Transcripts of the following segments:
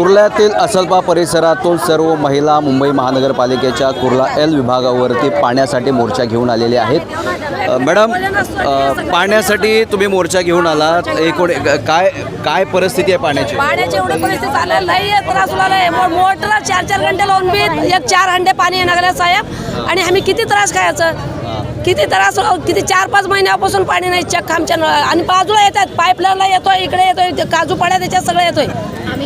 कुर्ल्यातील असलपा परिसरातून सर्व महिला मुंबई महानगरपालिकेच्या कुर्ला एल विभागावरती पाण्यासाठी मोर्चा घेऊन आलेले आहेत. मॅडम पाण्यासाठी तुम्ही मोर्चा घेऊन आलात. एकूण काय काय परिस्थिती आहे पाण्याची? पाण्याची एवढी परिस्थिती चालेल नाही त्रास होणार आहे मोटरला चार चार घंटे लावून बी एक चार हंडे पाणी येणार साहेब. आणि आम्ही किती त्रास खायचं? किती त्रास किती चार पाच महिन्यापासून पाणी नाही. चक्क आमच्या आणि बाजूला येतात. पाईपलाईनला येतोय इकडे येतोय ते काजू पाड्या त्याच्यात सगळं येतोय.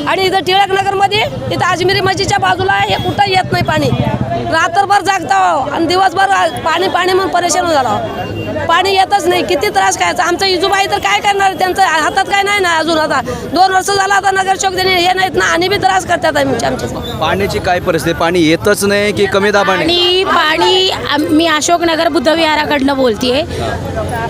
आणि इथं टिळक नगरमध्ये इथं अजमेरी मस्जिदच्या बाजूला हे कुठं येत नाही पाणी. रात्रभर जागता आणि दिवसभर पाणी पाणी म्हणून परेशान झाला पाणी येतच नाही. किती त्रास खायचा? आमचं इजूबाई तर काय करणार? त्यांचं हातात काय नाही ना अजून आता. दोन वर्ष झालं आता नगरसेवक त्यांनी हे नाहीत ना. आणि बी त्रास करतात आमच्या आमच्या पाण्याची काय परिस्थिती? पाणी येतच नाही की कमी दाबाने? आणि पाणी मी अशोकनगर बुद्धविहाराकडनं बोलतीये.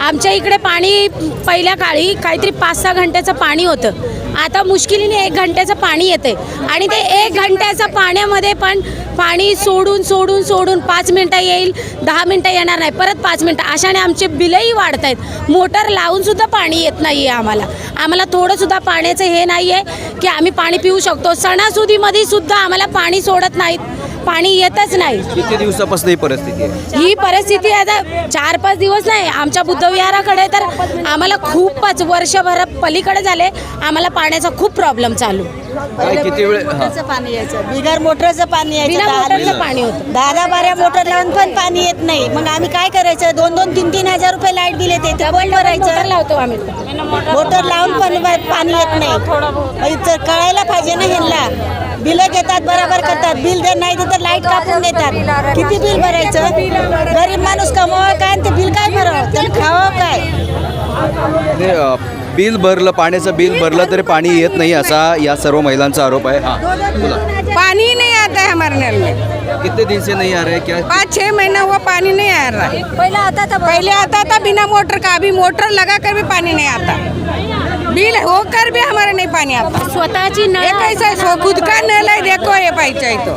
आमच्या इकडे पाणी पहिल्या काळी काहीतरी पाच सहा घंट्याचं पाणी होतं. आता मुश्किलीने एक घंट्याचं पाणी येते आणि ते एक घंट्याचं पाण्यामध्ये पण पाणी सोडून सोडून सोडून पाच मिनटं येईल दहा मिनटं येणार नाही परत पाच मिनटं. अशाने आमचे बिलही वाढत आहेत मोटर लावून सुद्धा पाणी येत नाही आहे आम्हाला. आम्हाला थोडं सुद्धा पाण्याचं हे नाही आहे की आम्ही पाणी पिऊ शकतो. सणासुदीमध्ये सुद्धा आम्हाला पाणी सोडत नाहीत. पाणी येतच नाही. किती दिवसापासून ही परिस्थिती आहे? ही परिस्थिती आता चार पाच दिवस नाही. आमच्या बुद्धविहाराकडे तर आम्हाला खूपच वर्षभर पलीकडे झाले. आम्हाला पाण्याचा खूप प्रॉब्लेम चालू. काय किती वेळ हा. मोटरचं पाणी यायचं. बिगर मोटरचं पाणी यायचं. बिना दहा- मोटरचं पाणी होतं. दहा दहा बारा मोटर लावून पण पाणी येत नाही. मग आम्ही काय करायचं? दोन दोन तीन तीन हजार रुपये लाइट बिल येते. ते कोण मोटर भरायचं. लावतो आम्ही. मोटर लावून पण बा- पाणी येत नाही. मग तर कळायला पाहिजे ना ह्यांना. बिलं घेतात बरोबर करतात. बिल देत नाही तर लाइट कापून देतात. किती बिल भरायचं? गरीब माणूस कमवावं काय आणि ते बिल काय भरावं? खावं काय? ते अ, बिल भरलं पाण्याचं बिल भरलं तरी पाणी येत नाही असा या सर्व महिलांचा आरोप आहे. हा बोला. पानी ही नहीं आता है हमारे नल में कितने दिन से नहीं आ रहे क्या? पाँच छः महीना हुआ पानी नहीं आ रहा. है पहिला आता पहले आता था बिना मोटर का? अभी मोटर लगा कर भी पानी नहीं आता. बिल होकर भी हमारे नहीं पानी आता। स्वतःची ये नळ कैसा है? सो खुद का नल है देखो ये पाइप तो।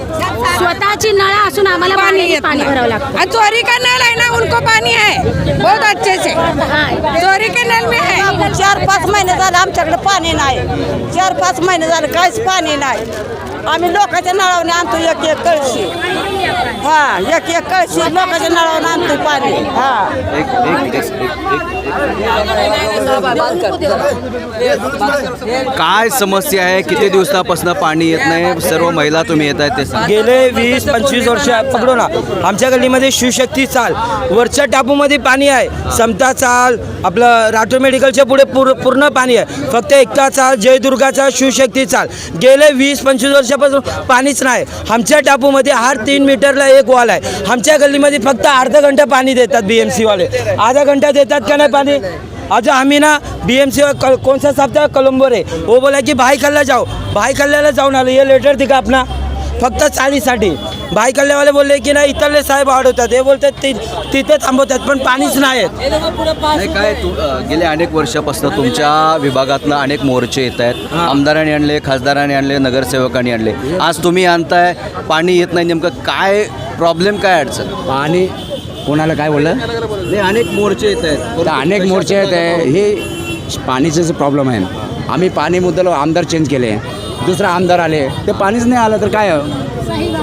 स्वतःची नळ असून आम्हाला पानी पाणी येत पाणी नाही. भरावं लागतं. और चोरी का नल है ना उनको पानी है बहुत अच्छे से. हा. चोरी के नल में है चार पाच महिने झाले आमच्याकडे पाणी नाही. चार पाच महिने झाले काहीच पाणी नाही. आम्ही लोकांच्या नळावने आणतो एक एक कळशी. हा एक एक कळशी लोकांच्या नळावने आणतो पाणी. हा. एक एक एक- एक- काय समस्या आहे? किती दिवसापासून पाणी येत नाही? सर्व महिला तुम्ही येत आहेत ते सांगा. गेले वीस पंचवीस वर्ष पकडो ना. आमच्या गल्लीमध्ये शिवशक्ती चाल. वरच्या टापूमध्ये पाणी आहे. समता चाल. आपलं राठोड मेडिकलच्या पुढे पूर पूर्ण पाणी आहे. फक्त एकता चाल जयदुर्गाचा शिवशक्ती चाल. गेले वीस पंचवीस वर्षापासून पाणीच नाही. आमच्या टापूमध्ये हर तीन मीटरला एक वॉल आहे. आमच्या गल्लीमध्ये फक्त अर्धा घंटा पाणी देतात बी एम सीवाले आधा घंटा देतात का नाही पाणी? अच्छा आम्ही ना बी एम सी कौन सा साहब था कोलंबो रे वो बोला की भाई कल्ला जाओ. भाई कल्ल्याला जाऊन आलो. हे लेटर दिखा अपना. फक्त चाळीसाठी भाई कल्ल्यावाले बोलले की नाही इथले साहेब वाढवतात हे बोलतात ति तिथे थांबवतात पण पाणीच नाही आहेत. नाही काय तू गेल्या अनेक वर्षापासून तुमच्या विभागातनं अनेक मोर्चे येत आहेत. आमदारांनी आणले खासदारांनी आणले नगरसेवकांनी आणले. आज तुम्ही आणताय पाणी येत नाही नेमकं काय प्रॉब्लेम काय अडचण? पाणी कोणाला काय बोललं? नाही अनेक मोर्चे येत आहेत. अनेक मोर्चे आहेत आहे. हे पाणीचं प्रॉब्लेम आहे आम्ही पाणी मुद्दल आमदार चेंज केले. दुसरा आमदार आले ते पाणीच नाही आलं तर काय?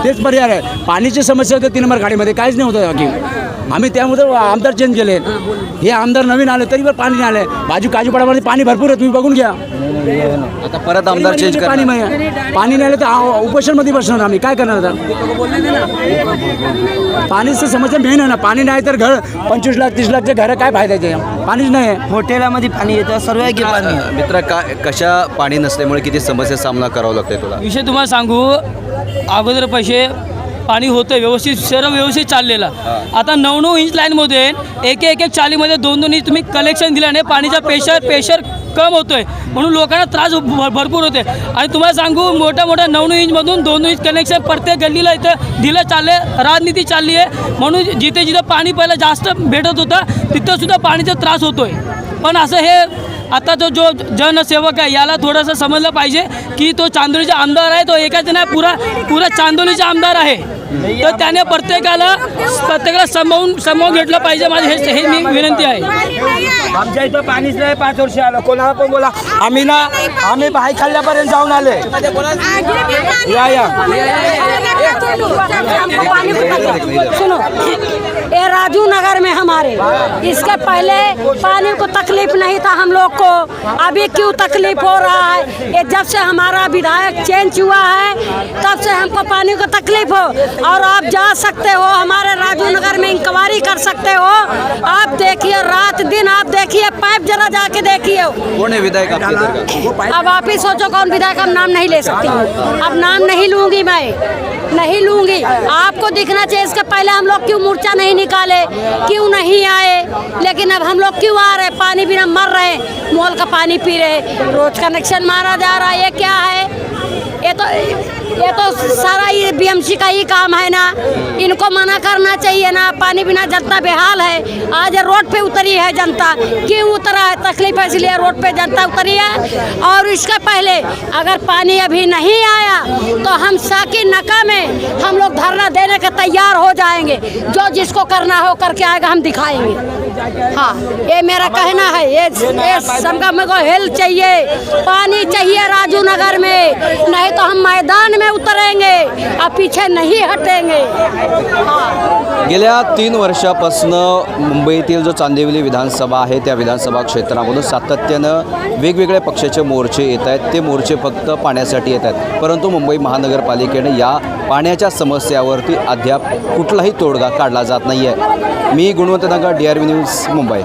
तेच पर्याय आहे. पाणीची समस्या होती तीन नंबर गाडीमध्ये. काहीच नाही होतं बाकी. आम्ही त्यामुळे आमदार चेंज केले. हे आमदार नवीन आले तरी पण पाणी नाही आले बाजू काजूपाड्यामध्ये पाणी भरपूर आहे तुम्ही बघून घ्या. आता परत आमदार चेंज पाणी करा नाही पाणी नाही आलं तर उपोषणमध्ये बसणार आम्ही. काय करणार आता? पाणीचं समस्या मेन आहे ना. पाणी नाही तर घर पंचवीस लाख तीस लाखचे घर काय फायद्याचे पाणीच नाही आहे. हॉटेलामध्ये पाणी येतं सर्व मित्रा काय कशा पाणी नसल्यामुळे किती समस्या सामना करावा लागतोय तुला? विषय तुम्हाला सांगू अगोदर पैसे पाणी होतं व्यवस्थित सर्व व्यवस्थित चाललेलं. आता नऊ नऊ इंच लाईनमध्ये एक एक एक चालीमध्ये दोन दोन इंच तुम्ही कलेक्शन दिल्याने पाणीचा प्रेशर प्रेशर कम होतोय. म्हणून लोकांना त्रास भर- भरपूर होते आणि तुम्हाला सांगू मोठ्या मोठ्या नऊ नऊ इंचमधून दोन दोन इंच कनेक्शन प्रत्येक गल्लीला इथं दिलं चालले राजनीती चालली आहे म्हणून जिथे जिथं पाणी पहिलं जास्त भेटत होतं तिथं सुद्धा पाणीचा त्रास होतोय. पण असं हे आता तो जो जनसेवक आहे याला थोडंसं समजलं पाहिजे की तो चांदोलीचा आमदार आहे तो एकाच नाही पुरा पुरा चांदोलीचा आमदार आहे. तर त्याने प्रत्येकाला प्रत्येकाला समावून समावून घेतलं पाहिजे माझी हे हे मी विनंती आहे. आमच्या इथं पाणीच नाही पाच वर्ष आलं. कोणाला पण बोला. आम्ही ना आम्ही बाई खाल्ल्यापर्यंत जाऊन आले. या या. सुनो. हमारे। इसके पहले पानी को तकलीफ़ नहीं था हम लोग को। अभी क्यों तकलीफ़ हो रहा है? ये जब से हमारा विधायक चेंज हुआ है तब से हमको पानी को तकलीफ़ हो। और आप जा सकते हो हमारे राजू नगर में इंक्वायरी कर सकते हो। आप देखिए रात दिन आप देखिए पाइप जरा जाके देखिए। विधायक अब आप ही सोचो कौन विधायक अब नाम नहीं ले सकती। हूँ अब नाम नहीं लूँगी मैं। नहीं लूँगी। आपको दिखना चाहिए इसके पहले हम लोग क्यों मोर्चा नहीं निकाले? क्यों नहीं? नहीं आए। लेकिन अब हम लोग क्यों आ रहे पानी बिना मर रहे मोल का पानी पी रहे रोज कनेक्शन मारा जा रहा है। ये क्या है? ये तो सारा ये बीएमसी का ही काम है ना। इनको मना करना चाहिए ना। पानी बिना जनता बेहाल है। आज रोड पे उतरी है जनता। क्यों उतरा है? तकलीफ़ है, इसलिए रोड पे जनता उतरी है। और इसके पहले अगर पानी अभी नहीं आया तो हम साकी नका में हम लोग धरना देने के तैयार हो जाएँगे। जो जिसको करना हो करके आएगा, हम दिखाएँगे। हाँ ये मेरा कहना है ये ये सबका मेरे को हेल्प चाहिए पानी चाहिए राजू नगर में नहीं तो हम मैदान में उतरेंगे अब पीछे नहीं हटेंगे। हाँ गेल्या तीन वर्षापासून मुंबईतील जो चांदिवली विधानसभा आहे त्या विधानसभा क्षेत्रामधून सातत्यानं वेगवेगळ्या पक्षाचे मोर्चे येत आहेत. ते मोर्चे फक्त पाण्यासाठी येत आहेत. परंतु मुंबई महानगरपालिकेने या पाण्याच्या समस्यावरती अद्याप कुठलाही तोडगा काढला जात नाही आहे मी Gunwantnagar D R V news Mumbai.